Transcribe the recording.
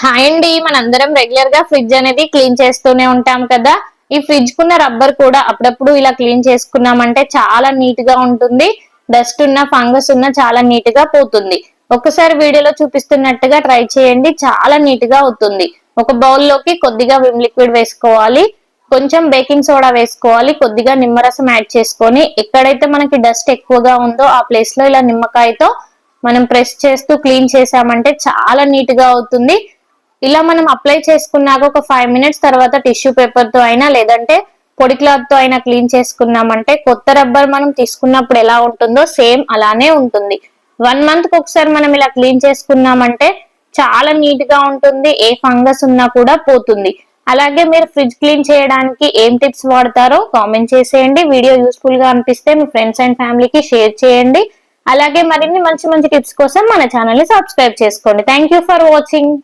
Hi అండి. మనందరం రెగ్యులర్గా ఫ్రిడ్జ్ అనేది క్లీన్ చేస్తూనే ఉంటాం కదా. ఈ ఫ్రిడ్జ్ కున్న రబ్బర్ కూడా అప్పుడప్పుడు ఇలా క్లీన్ చేసుకున్నామంటే చాలా నీట్గా ఉంటుంది. డస్ట్ ఉన్న ఫంగస్ ఉన్న చాలా నీట్గా పోతుంది. ఒకసారి వీడియోలో చూపిస్తున్నట్టుగా ట్రై చేయండి. చాలా నీట్గా అవుతుంది. ఒక బౌల్లోకి కొద్దిగా విమ్ లిక్విడ్ వేసుకోవాలి. కొంచెం బేకింగ్ సోడా వేసుకోవాలి. కొద్దిగా నిమ్మరసం యాడ్ చేసుకొని ఎక్కడైతే మనకి డస్ట్ ఎక్కువగా ఉందో ఆ ప్లేస్లో ఇలా నిమ్మకాయతో మనం ప్రెస్ చేస్తూ క్లీన్ చేసామంటే చాలా నీట్గా అవుతుంది. ఇలా మనం అప్లై చేసుకున్నాక ఒక ఫైవ్ మినిట్స్ తర్వాత టిష్యూ పేపర్తో అయినా లేదంటే పొడి క్లాత్తో అయినా క్లీన్ చేసుకున్నామంటే కొత్త రబ్బర్ మనం తీసుకున్నప్పుడు ఎలా ఉంటుందో సేమ్ అలానే ఉంటుంది. వన్ మంత్కి ఒకసారి మనం ఇలా క్లీన్ చేసుకున్నామంటే చాలా నీట్గా ఉంటుంది ఏ ఫంగస్ ఉన్నా కూడా పోతుంది. అలాగే మీరు ఫ్రిడ్జ్ క్లీన్ చేయడానికి ఏం టిప్స్ వాడతారో కామెంట్ చేసేయండి. వీడియో యూస్ఫుల్గా అనిపిస్తే మీ ఫ్రెండ్స్ అండ్ ఫ్యామిలీకి షేర్ చేయండి. అలాగే మరిన్ని మంచి మంచి టిప్స్ కోసం మన ఛానల్ని సబ్స్క్రైబ్ చేసుకోండి. Thank you for watching